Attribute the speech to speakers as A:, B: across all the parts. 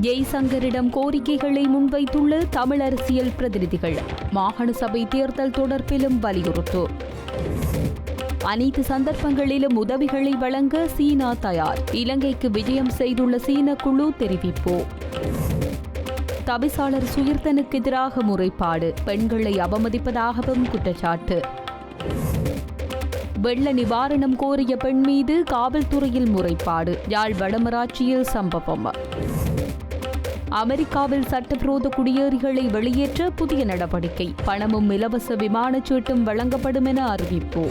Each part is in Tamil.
A: ஜெய்சங்கரிடம் கோரிக்கைகளை முன்வைத்துள்ள தமிழ் அரசியல் பிரதிநிதிகள் மாகாண சபை தேர்தல் தொடர்பிலும் வலியுறுத்து. அனைத்து சந்தர்ப்பங்களிலும் உதவிகளை வழங்க சீனா தயார். இலங்கைக்கு விஜயம் செய்துள்ள சீன குழு தெரிவிப்பு. தவிசாளர் சுயிர்தனுக்கு எதிராக முறைப்பாடு பெண்களை அவமதிப்பதாகவும் குற்றச்சாட்டு. வெள்ள நிவாரணம் கோரிய பெண் மீது காவல்துறையில் முறைப்பாடு யாழ் வடமராட்சியில் சம்பவம். அமெரிக்காவில் சட்டவிரோத குடியேறிகளை வெளியேற்ற புதிய நடவடிக்கை. பணமும் இலவச விமானச் சீட்டும் வழங்கப்படும் என அறிவிப்பு.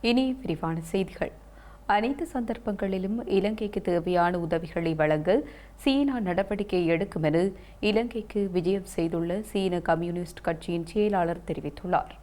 A: இனி விரிவான செய்திகள். அனைத்து சந்தர்ப்பங்களிலும் இலங்கைக்கு தேவையான உதவிகளை வழங்க சீனா நடவடிக்கை எடுக்கும் என இலங்கைக்கு விஜயம் செய்துள்ள சீன கம்யூனிஸ்ட் கட்சியின் செயலாளர் தெரிவித்துள்ளார்.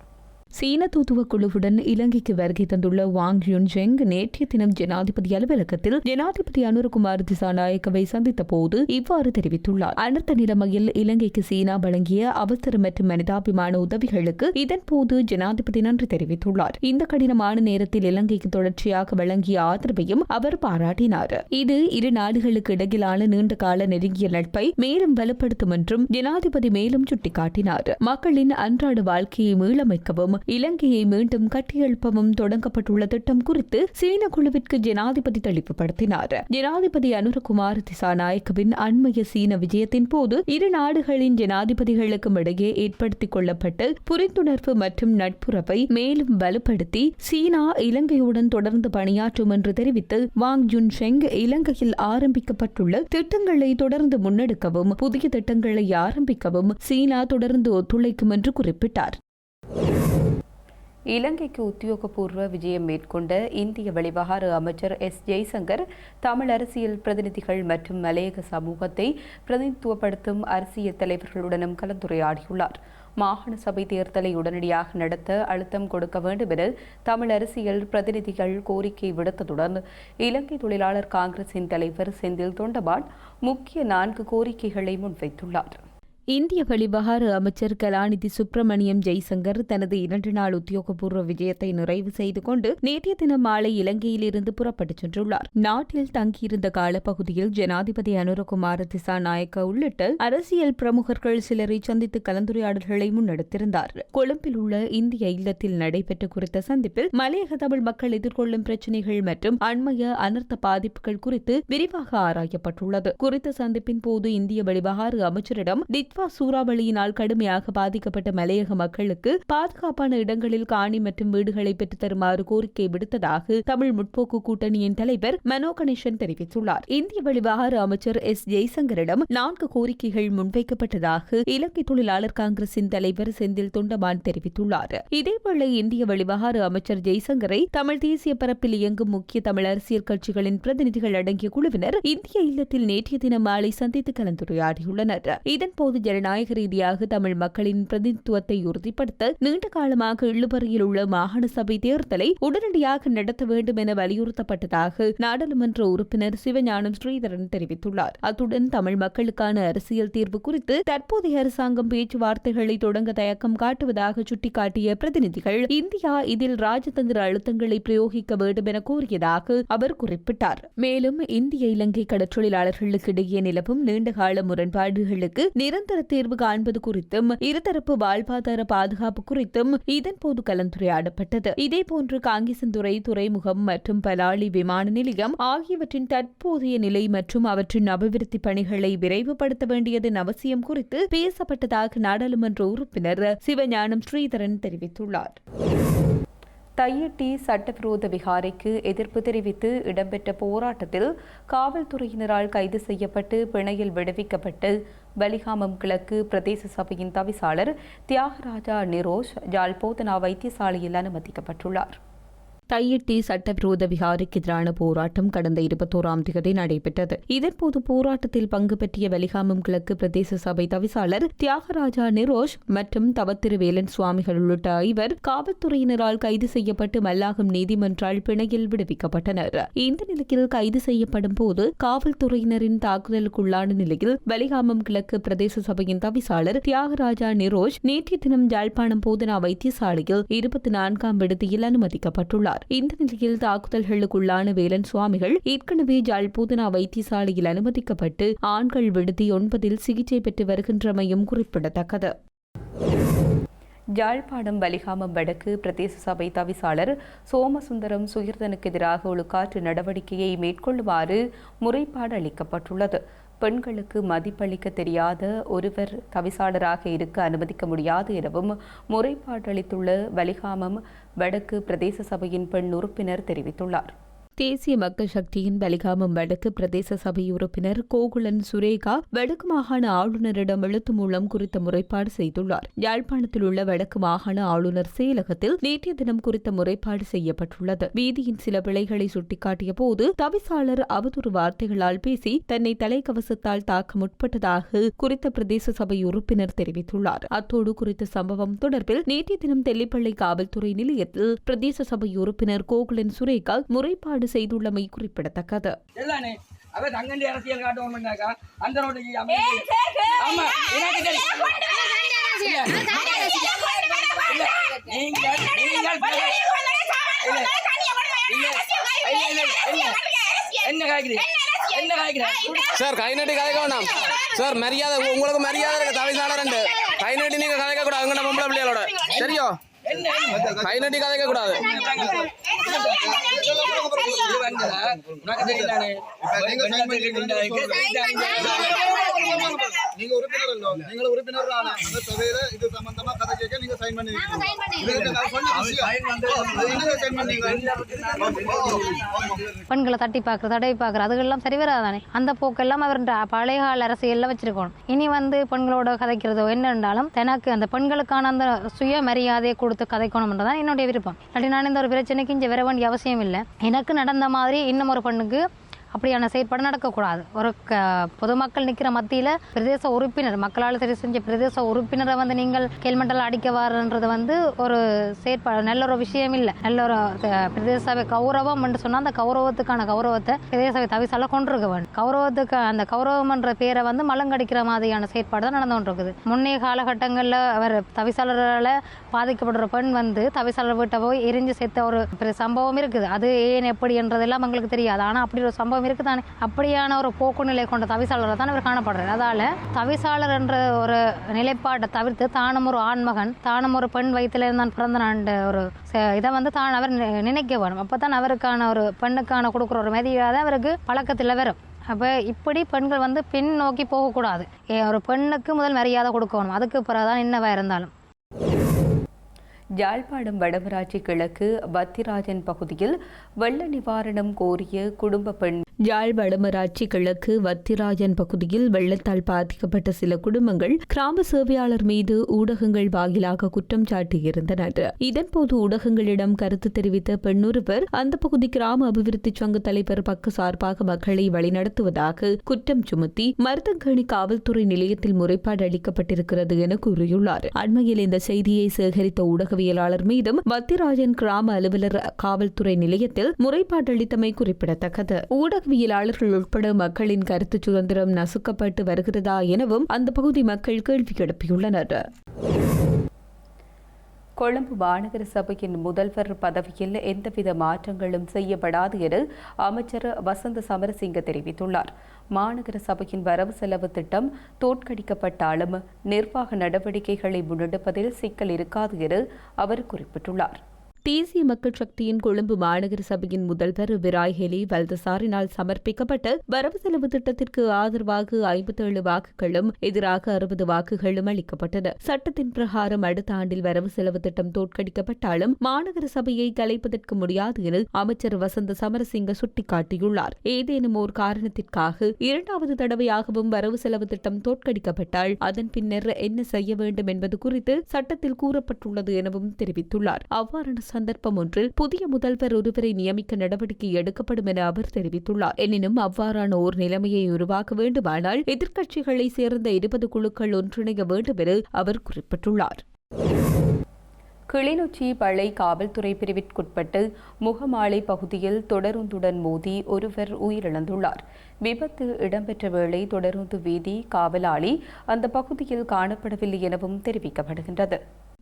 A: சீன தூதுவ குழுவுடன் இலங்கைக்கு வருகை தந்துள்ள வாங் யுன்ஜெங் நேற்றைய தினம் ஜனாதிபதி அலுவலகத்தில் ஜனாதிபதி அனுரகுமார் திசாநாயக்கவை சந்தித்த போது இவ்வாறு தெரிவித்துள்ளார். அனர்த்த நிலைமையில் இலங்கைக்கு சீனா வழங்கிய அவசர மற்றும் மனிதாபிமான உதவிகளுக்கு இதன்போது ஜனாதிபதி நன்றி தெரிவித்துள்ளார். இந்த கடினமான நேரத்தில் இலங்கைக்கு தொடர்ச்சியாக வழங்கிய ஆதரவையும் அவர் பாராட்டினார். இது இரு நாடுகளுக்கு இடையிலான நீண்ட கால நெருங்கிய நட்பை மேலும் வலுப்படுத்தும் என்றும் ஜனாதிபதி மேலும் சுட்டிக்காட்டினார். மக்களின் அன்றாட வாழ்க்கையை மீளமைக்கவும் இலங்கையை மீண்டும் கட்டியெழுப்பவும் தொடங்கப்பட்டுள்ள திட்டம் குறித்து சீன குழுவிற்கு ஜனாதிபதி தெளிவுபடுத்தினார் ஜனாதிபதி அனுரகுமார் திசாநாயக்கவின் அண்மைய சீன விஜயத்தின் போது இரு நாடுகளின் ஜனாதிபதிகளுக்கும் இடையே ஏற்படுத்திக் கொள்ளப்பட்ட புரிந்துணர்வு மற்றும் நட்புறவை மேலும் வலுப்படுத்தி சீனா இலங்கையுடன் தொடர்ந்து பணியாற்றும் என்று தெரிவித்து வாங் ஜுன்ஷெங் இலங்கையில் ஆரம்பிக்கப்பட்டுள்ள திட்டங்களை தொடர்ந்து முன்னெடுக்கவும் புதிய திட்டங்களை ஆரம்பிக்கவும் சீனா தொடர்ந்து ஒத்துழைக்கும் என்று குறிப்பிட்டார். இலங்கைக்கு உத்தியோகபூர்வ விஜயம் மேற்கொண்ட இந்திய வெளிவகார அமைச்சர் எஸ். ஜெய்சங்கர் தமிழ் அரசியல் பிரதிநிதிகள் மற்றும் மலையக சமூகத்தை பிரதிநிதித்துவப்படுத்தும் அரசியல் தலைவர்களுடனும் கலந்துரையாடியுள்ளார். மாகாண சபை தேர்தலை உடனடியாக நடத்த அழுத்தம் கொடுக்க வேண்டும் என தமிழ் அரசியல் பிரதிநிதிகள் கோரிக்கை விடுத்ததுடன் இலங்கை தொழிலாளர் காங்கிரசின் தலைவர் செந்தில் தொண்டமான் முக்கிய நான்கு கோரிக்கைகளை முன்வைத்துள்ளார். இந்திய வெளிவகார அமைச்சர் கலாநிதி சுப்பிரமணியம் ஜெய்சங்கர் தனது இரண்டு நாள் உத்தியோகபூர்வ விஜயத்தை நிறைவு செய்து கொண்டு நேற்றைய தினம் மாலை இலங்கையிலிருந்து புறப்பட்டுச் சென்றுள்ளார். நாட்டில் தங்கியிருந்த காலப்பகுதியில் ஜனாதிபதி அனுரகுமார திசா நாயக்க உள்ளிட்ட அரசியல் பிரமுகர்கள் சிலரை சந்தித்து கலந்துரையாடல்களை முன்னெடுத்திருந்தார். கொழும்பில் உள்ள இந்திய இல்லத்தில் நடைபெற்ற குறித்த சந்திப்பில் மலையக தமிழ் மக்கள் எதிர்கொள்ளும் பிரச்சினைகள் மற்றும் அண்மைய அனர்த்த பாதிப்புகள் குறித்து விரிவாக ஆராயப்பட்டுள்ளது. குறித்த சந்திப்பின் போது இந்திய வெளிவகார அமைச்சரிடம் டிட்வா சூறாவளியினால் கடுமையாக பாதிக்கப்பட்ட மலையக மக்களுக்கு பாதுகாப்பான இடங்களில் காணி மற்றும் வீடுகளை பெற்றுத் தருமாறு கோரிக்கை விடுத்ததாக தமிழ் முற்போக்கு கூட்டணியின் தலைவர் மனோ கணேசன் தெரிவித்துள்ளார். இந்திய வெளிவகார அமைச்சர் எஸ். ஜெய்சங்கரிடம் நான்கு கோரிக்கைகள் முன்வைக்கப்பட்டதாக இலங்கை தொழிலாளர் காங்கிரசின் தலைவர் செந்தில் தொண்டமான் தெரிவித்துள்ளார். இதேவேளை இந்திய வெளிவகார அமைச்சர் ஜெய்சங்கரை தமிழ் தேசிய பரப்பில் இயங்கும் முக்கிய தமிழ் அரசியல் கட்சிகளின் பிரதிநிதிகள் அடங்கிய குழுவினர் இந்திய இல்லத்தில் நேற்றைய தினம் மாலை சந்தித்து கலந்துரையாடியுள்ளனர். இதன்போது ஜனநாயக ரீதியாக தமிழ் மக்களின் பிரதிநிதித்துவத்தை உறுதிப்படுத்த நீண்ட காலமாக இழுபறியில் உள்ள மாகாண சபை தேர்தலை உடனடியாக நடத்த வேண்டும் என வலியுறுத்தப்பட்டதாக நாடாளுமன்ற உறுப்பினர் சிவஞானம் ஸ்ரீதரன் தெரிவித்துள்ளார். அத்துடன் தமிழ் மக்களுக்கான அரசியல் தீர்வு குறித்து தற்போதைய அரசாங்கம் பேச்சுவார்த்தைகளை தொடங்க தயக்கம் காட்டுவதாக சுட்டிக்காட்டிய பிரதிநிதிகள் இந்தியா இதில் ராஜதந்திர அழுத்தங்களை பிரயோகிக்க வேண்டும் என கூறியதாக அவர் குறிப்பிட்டார். மேலும் இந்திய இலங்கை கடற்றொழிலாளர்களுக்கு இடையே நிலவும் நீண்டகால முரண்பாடுகளுக்கு நிரந்தர தீர்வு காண்பது குறித்தும் இருதரப்பு வாழ்வாதார பாதுகாப்பு குறித்தும் இதன்போது கலந்துரையாடப்பட்டது. இதேபோன்று காங்கிசந்துறை துறைமுகம் மற்றும் பலாலி விமான நிலையம் ஆகியவற்றின் தற்போதைய நிலை மற்றும் அவற்றின் அபிவிருத்தி பணிகளை விரைவுபடுத்த வேண்டியதன் அவசியம் குறித்து பேசப்பட்டதாக நாடாளுமன்ற உறுப்பினர் சிவஞானம் ஸ்ரீதரன் தெரிவித்துள்ளார். தையட்டி சட்டவிரோத விகாரைக்கு எதிர்ப்பு தெரிவித்து இடம்பெற்ற போராட்டத்தில் காவல்துறையினரால் கைது செய்யப்பட்டு பிணையில் விடுவிக்கப்பட்டு பலிகாமம் கிழக்கு பிரதேச சபையின் தவிசாளர் தியாகராஜா நிரோஷ் ஜால்போதனா வைத்தியசாலையில் அனுமதிக்கப்பட்டுள்ளார். தையிட்டி சட்டவிரோத விகாரிக்கு எதிரான போராட்டம் கடந்த இருபத்தோராம் தேதி நடைபெற்றது. இதன்போது போராட்டத்தில் பங்கு பெற்றிய வெலிகாமம் கிழக்கு பிரதேச சபை தவிசாளர் தியாகராஜா நிரோஷ் மற்றும் தவத்திரு வேலன் சுவாமிகள் உள்ளிட்ட ஐவர் காவல்துறையினரால் கைது செய்யப்பட்டு மல்லாகம் நீதிமன்றால் பிணையில் விடுவிக்கப்பட்டனர். இந்த நிலையில் கைது செய்யப்படும் போது காவல்துறையினரின் தாக்குதலுக்குள்ளான நிலையில் வெலிகாமம் கிழக்கு பிரதேச சபையின் தவிசாளர் தியாகராஜா நிரோஷ் நேற்றைய தினம் யாழ்ப்பாணம் போதனா வைத்தியசாலையில் இருபத்தி நான்காம் விடுதியில் அனுமதிக்கப்பட்டுள்ளார். இந்த நிலையில் தாக்குதல்களுக்குள்ளான வேலன் சுவாமிகள் ஏற்கனவே ஜல்பூதனா வைத்தியசாலையில் அனுமதிக்கப்பட்டு ஆண்கள் விடுதி ஒன்பதில் சிகிச்சை பெற்று வருகின்றமையும் குறிப்பிடத்தக்கது. யாழ்ப்பாணம் வலிகாமம் வடக்கு பிரதேச சபை தவிசாளர் சோமசுந்தரம் சுகிர்தனுக்கு எதிராக ஒழுக்காற்று நடவடிக்கையை மேற்கொள்ளுமாறு முறைப்பாடு அளிக்கப்பட்டுள்ளது. பெண்களுக்கு மதிப்பளிக்க தெரியாத ஒருவர் தவிசாளராக இருக்க அனுமதிக்க முடியாது எனவும் முறைப்பாட்டளித்துள்ள வலிகாமம் வடக்கு பிரதேச சபையின் பெண் உறுப்பினர் தெரிவித்துள்ளார். தேசிய மக்கள் சக்தியின் பலிகாமம் வடக்கு பிரதேச சபை உறுப்பினர் கோகுலன் சுரேகா வடக்கு மாகாண ஆளுநரிடம் எழுத்து மூலம் குறித்த முறைப்பாடு செய்துள்ளார். யாழ்ப்பாணத்தில் உள்ள வடக்கு மாகாண ஆளுநர் செயலகத்தில் நேற்றைய தினம் குறித்த முறைப்பாடு செய்யப்பட்டுள்ளது. வீதியின் சில பிழைகளை சுட்டிக்காட்டிய போது தவிசாளர் அவதூறு வார்த்தைகளால் பேசி தன்னை தலைக்கவசத்தால் தாக்க முற்பட்டதாக குறித்த பிரதேச சபை உறுப்பினர் தெரிவித்துள்ளார். அத்தோடு குறித்த சம்பவம் தொடர்பில் நேற்றைய தினம் தெல்லிப்பள்ளி காவல்துறை நிலையத்தில் பிரதேச சபை உறுப்பினர் கோகுலன் சுரேகா முறைப்பாடு செய்துள்ளமை குறிப்பிடத்தக்கது.
B: எல்லானே அவ தங்கண்டி அரசியல் காட்டுவோம் பண்ணாக்கா அந்த ரோட்டுக்கு ஆமா எனக்கு நீங்கள் நீங்கள். என்ன காய்க்கிறீங்க
C: சார் கை நட்டி கதைக்க வேண்டாம் சார் மரியாதை உங்களுக்கு மரியாதை இருக்கு. தவிசாளர் ரெண்டு. கை நட்டி நீங்க கதைக்க கூடாது. அங்க பொம்பளை பிள்ளைகளோட. சரியோ? நட்டி கதைக்க கூடாது?
B: உனக்கு தெரியுதானே?
D: நீங்க உறுப்பினர் இல்லோ. நீங்க உறுப்பினர் ஆனா அந்த சபையில இது சம்பந்தமா கதை கேட்க நீங்க சைன் பண்ணி
E: பெண்களை தட்டி பார்க்குறது தடவி பார்க்குறது அதுகெல்லாம் சரி வராதானே? அந்த போக்கெல்லாம் அவர் பழைய கால அரசியலில் வச்சிருக்கணும். இனி வந்து பெண்களோட கதைக்கிறதோ என்ன இருந்தாலும் தனக்கு அந்த பெண்களுக்கான அந்த சுய மரியாதையை கொடுத்து கதைக்கணும்ன்றதான் என்னுடைய விருப்பம். இல்லாட்டி நான் இந்த ஒரு பிரச்சனைக்கு இங்கே வர வேண்டிய அவசியம் இல்லை. எனக்கு நடந்த மாதிரி இன்னும் ஒரு பெண்ணுக்கு அப்படியான செயற்பாடு நடக்கக்கூடாது. ஒரு க பொதுமக்கள் நிற்கிற மத்தியில் பிரதேச உறுப்பினர் மக்களால் சரி செஞ்ச பிரதேச உறுப்பினரை வந்து நீங்கள் கேள்மண்டல அடிக்க வரன்றது வந்து ஒரு செயற்பாடு நல்ல ஒரு விஷயம் இல்லை. நல்ல ஒரு பிரதேச சபை கௌரவம் என்று சொன்னால் அந்த கௌரவத்துக்கான கௌரவத்தை பிரதேச சபை தவிசால கொண்டிருக்க வேண்டும். கௌரவத்துக்கு அந்த கௌரவம் என்ற பேரை வந்து மலங்கடிக்கிற மாதிரியான செயற்பாடு தான் நடந்து கொண்டிருக்குது. முன்னைய காலகட்டங்களில் அவர் தவிசாளரால் பாதிக்கப்படுற பெண் வந்து தவிசாளர் வீட்டை போய் எரிஞ்சு செத்த ஒரு சம்பவம் இருக்குது. அது ஏன் எப்படி என்றதெல்லாம் எங்களுக்கு தெரியாது. ஆனால் அப்படி ஒரு சம்பவம் இருக்குதானே? அப்படியான ஒரு போக்குநிலை கொண்ட தவிசாளரை தான் அவர் காணப்படுறார். அதால தவிசாளர் என்ற ஒரு நிலைப்பாட்டை தவிர்த்து தானும் ஒரு ஆண்மகன் தானும் ஒரு பெண் வயிற்றுல இருந்தான் பிறந்த நாண்டு ஒரு ச- இதை வந்து தான் அவர் நி- நினைக்க வேணும். அப்போ தான் அவருக்கான ஒரு பெண்ணுக்கான கொடுக்குற ஒரு மதியாதை அவருக்கு பழக்கத்தில் வரும். அப்போ இப்படி பெண்கள் வந்து பின் நோக்கி போகக்கூடாது. ஒரு பெண்ணுக்கு முதல் மரியாதை கொடுக்கணும். அதுக்கு பிறகுதான் என்னவா இருந்தாலும்.
A: யாழ்ப்பாணம் வடமராட்சி கிழக்கு வத்திராஜன் பகுதியில் வெள்ள நிவாரணம் கோரிய குடும்ப பெண். யாழ் வடமராட்சி கிழக்கு வத்திராஜன் பகுதியில் வெள்ளத்தால் பாதிக்கப்பட்ட சில குடும்பங்கள் கிராம சேவையாளர் மீது ஊடகங்கள் வாயிலாக குற்றம் சாட்டியிருந்தனர். இதன்போது ஊடகங்களிடம் கருத்து தெரிவித்த பெண்ணொருவர் அந்த பகுதி கிராம அபிவிருத்தி சங்க தலைவர் பக்க சார்பாக மக்களை வழிநடத்துவதாக குற்றம் சுமத்தி மருதங்கணி காவல்துறை நிலையத்தில் முறைப்பாடு அளிக்கப்பட்டிருக்கிறது என கூறியுள்ளார். அண்மையில் இந்த செய்தியை சேகரித்த ஊடகவியலாளர் மீதும் வத்திராஜன் கிராம அலுவலர் காவல்துறை நிலையத்தில் முறைப்பாடு அளித்தமை குறிப்பிடத்தக்கது. ஊடகவியலாளர்கள் உட்பட மக்களின் கருத்து சுதந்திரம் நசுக்கப்பட்டு வருகிறதா எனவும் அந்த பகுதி மக்கள் கேள்வி எழுப்பியுள்ளனர். கொழும்பு மாநகர சபையின் முதல்வர் பதவியில் எந்தவித மாற்றங்களும் செய்யப்படாது என அமைச்சர் வசந்த சமரசிங்க தெரிவித்துள்ளார். மாநகர சபையின் வரவு செலவு திட்டம் தோற்கடிக்கப்பட்டாலும் நிர்வாக நடவடிக்கைகளை முன்னெடுப்பதில் சிக்கல் இருக்காது என அவர் குறிப்பிட்டுள்ளார். தேசிய மக்கள் சக்தியின் கொழும்பு மாநகர சபையின் முதல்வர் விராய் ஹெலி வல்தசாரினால் சமர்ப்பிக்கப்பட்ட வரவு செலவு திட்டத்திற்கு ஆதரவாக ஐம்பத்தேழு வாக்குகளும் எதிராக அறுபது வாக்குகளும் அளிக்கப்பட்டன. சட்டத்தின் பிரகாரம் அடுத்த ஆண்டில் வரவு செலவு திட்டம் தோற்கடிக்கப்பட்டாலும் மாநகர சபையை கலைப்பதற்கு முடியாது என அமைச்சர் வசந்த சமரசிங்க சுட்டிக்காட்டியுள்ளார். ஏதேனும் ஓர் காரணத்திற்காக இரண்டாவது தடவையாகவும் வரவு செலவு திட்டம் தோற்கடிக்கப்பட்டால் அதன் பின்னர் என்ன செய்ய வேண்டும் என்பது குறித்து சட்டத்தில் கூறப்பட்டுள்ளது எனவும் தெரிவித்துள்ளார். அவ்வாறான
F: சந்தர்ப்பம் ஒன்றில் புதிய முதல்வர் ஒருவரை நியமிக்க நடவடிக்கை எடுக்கப்படும் என அவர் தெரிவித்துள்ளார். எனினும் அவ்வாறான ஓர் நிலைமையை உருவாக்க வேண்டுமானால் எதிர்க்கட்சிகளைச் சேர்ந்த இருபது குழுக்கள் ஒன்றிணைய வேண்டும் என அவர் குறிப்பிட்டுள்ளார்.
A: கிளிநொச்சி பளை காவல்துறை பிரிவிற்குட்பட்டு முகமாலை பகுதியில் தொடருந்துடன் மோதி ஒருவர் உயிரிழந்துள்ளார். விபத்து இடம்பெற்ற வேளை தொடருந்து வீதி காவலாளி அந்த பகுதியில் காணப்படவில்லை எனவும் தெரிவிக்கப்படுகின்றது.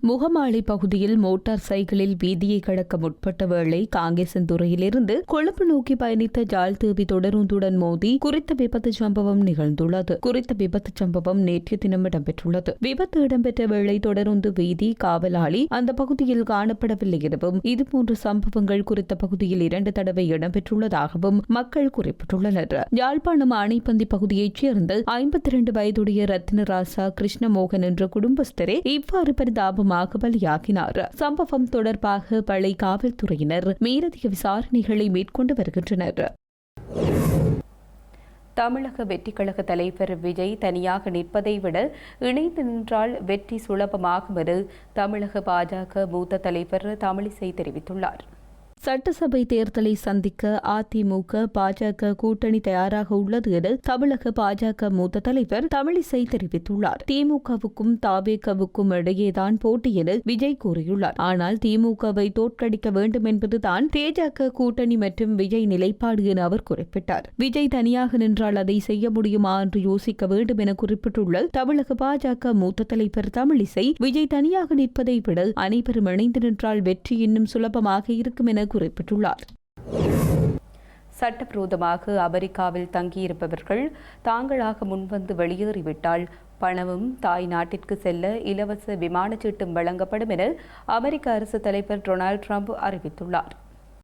A: முகமாலை பகுதியில் மோட்டார் சைக்கிளில் வீதியை கடக்க முற்பட்ட வேளை காங்கேசன்துறையிலிருந்து கொழும்பு நோக்கி பயணித்த ஜாழ்தேவி தொடருந்துடன் மோதி குறித்த விபத்து சம்பவம் நிகழ்ந்துள்ளது. குறித்த விபத்து சம்பவம் நேற்று தினம் இடம்பெற்றுள்ளது. விபத்து இடம்பெற்ற வேளை தொடருந்து வீதி காவலாளி அந்த பகுதியில் காணப்படவில்லை எனவும் இதுபோன்ற சம்பவங்கள் குறித்த பகுதியில் இரண்டு தடவை இடம்பெற்றுள்ளதாகவும் மக்கள் குறிப்பிட்டுள்ளனர். யாழ்ப்பாணம் ஆணைப்பந்தி பகுதியைச் சேர்ந்த ஐம்பத்தி இரண்டு வயதுடைய ரத்னராசா கிருஷ்ணமோகன் என்ற குடும்பஸ்தரே இவ்வாறு பரிதாபமாக பலியாகினார் சம்பவம் தொடர்பாக பளை காவல்துறையினர் மேலதிக விசாரணைகளை மேற்கொண்டு வருகின்றனர். தமிழக வெற்றிக்கழக தலைவர் விஜய் தனியாக நிற்பதை விட இணைந்து நின்றால் வெற்றி சுலபமாகும் என தமிழக பாஜக மூத்த தலைவர் தமிழிசை தெரிவித்துள்ளார். சட்டசபை தேர்தலை சந்திக்க அதிமுக பாஜக கூட்டணி தயாராக உள்ளது என தமிழக பாஜக மூத்த தலைவர் தமிழிசை தெரிவித்துள்ளார். திமுகவுக்கும் தாவேகவுக்கும் இடையேதான் போட்டி என விஜய் கூறியுள்ளார். ஆனால் திமுகவை தோற்கடிக்க வேண்டும் என்பதுதான் தேஜக கூட்டணி மற்றும் விஜய் நிலைப்பாடு என அவர் குறிப்பிட்டார். விஜய் தனியாக நின்றால் அதை செய்ய முடியுமா என்று யோசிக்க வேண்டும் என குறிப்பிட்டுள்ள தமிழக பாஜக மூத்த தலைவர் தமிழிசை விஜய் தனியாக நிற்பதை விட அனைவரும் இணைந்து நின்றால் வெற்றி இன்னும் சுலபமாக இருக்கும் என குறிப்பிட்டுள்ளார். சட்டவிரோதமாக அமெரிக்காவில் தங்கியிருப்பவர்கள் தாங்களாக முன்வந்து வெளியேறிவிட்டால் பணமும் தாய் நாட்டிற்கு செல்ல இலவச விமானச்சீட்டும் வழங்கப்படும் என அமெரிக்க அரசு தலைவர் டொனால்ட் ட்ரம்ப் அறிவித்துள்ளார்.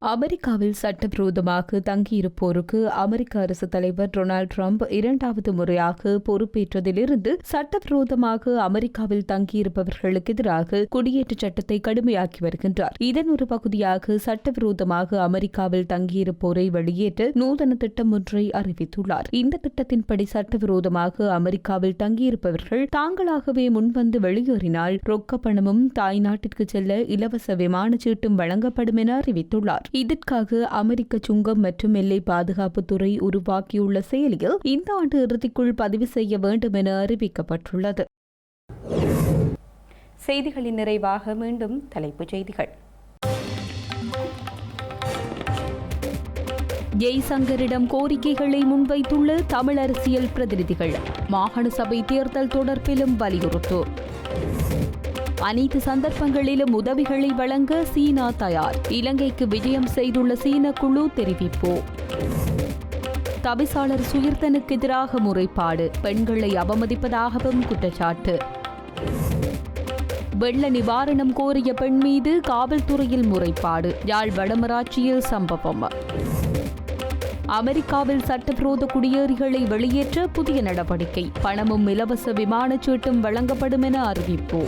A: அமெரிக்காவில் சட்டவிரோதமாக தங்கியிருப்போருக்கு அமெரிக்க அரசு தலைவர் டொனால்டு ட்ரம்ப் இரண்டாவது முறையாக பொறுப்பேற்றதிலிருந்து சட்டவிரோதமாக அமெரிக்காவில் தங்கியிருப்பவர்களுக்கு எதிராக குடியேற்ற சட்டத்தை கடுமையாக்கி வருகின்றார். இதன் ஒரு பகுதியாக சட்டவிரோதமாக அமெரிக்காவில் தங்கியிருப்போரை வெளியேற்ற நூதன திட்டம் ஒன்றை அறிவித்துள்ளார். இந்த திட்டத்தின்படி சட்டவிரோதமாக அமெரிக்காவில் தங்கியிருப்பவர்கள் தாங்களாகவே முன்வந்து வெளியேறினால் ரொக்க பணமும் தாய்நாட்டிற்கு செல்ல இலவச விமான சீட்டும் வழங்கப்படும் என அறிவித்துள்ளார். இதற்காக அமெரிக்க சுங்கம் மற்றும் எல்லை பாதுகாப்புத்துறை உருவாக்கியுள்ள செயலியில் இந்த ஆண்டு இறுதிக்குள் பதிவு செய்ய வேண்டும் என அறிவிக்கப்பட்டுள்ளது. செய்திகளின் நிறைவாக மீண்டும் தலைப்புச் செய்திகள். ஜெய்சங்கரிடம் கோரிக்கைகளை முன்வைத்துள்ள தமிழ் அரசியல் பிரதிநிதிகள் மாகாண சபை தேர்தல் தொடர்பிலும் வலியுறுத்து அனைத்து சந்தர்ப்பங்களிலும் உதவிகளை வழங்க சீனா தயார். இலங்கைக்கு விஜயம் செய்துள்ள சீன குழு தெரிவிப்பு. தவிசாளர் சுயர்த்தனுக்கு எதிராக முறைப்பாடு. பெண்களை அவமதிப்பதாகவும் குற்றச்சாட்டு. வெள்ள நிவாரணம் கோரிய பெண் மீது காவல்துறையில் முறைப்பாடு. யாழ் வடமராட்சியில் சம்பவம். அமெரிக்காவில் சட்டவிரோத குடியேறிகளை வெளியேற்ற புதிய நடவடிக்கை. பணமும் இலவச விமானச் சீட்டும் வழங்கப்படும் என அறிவிப்பு.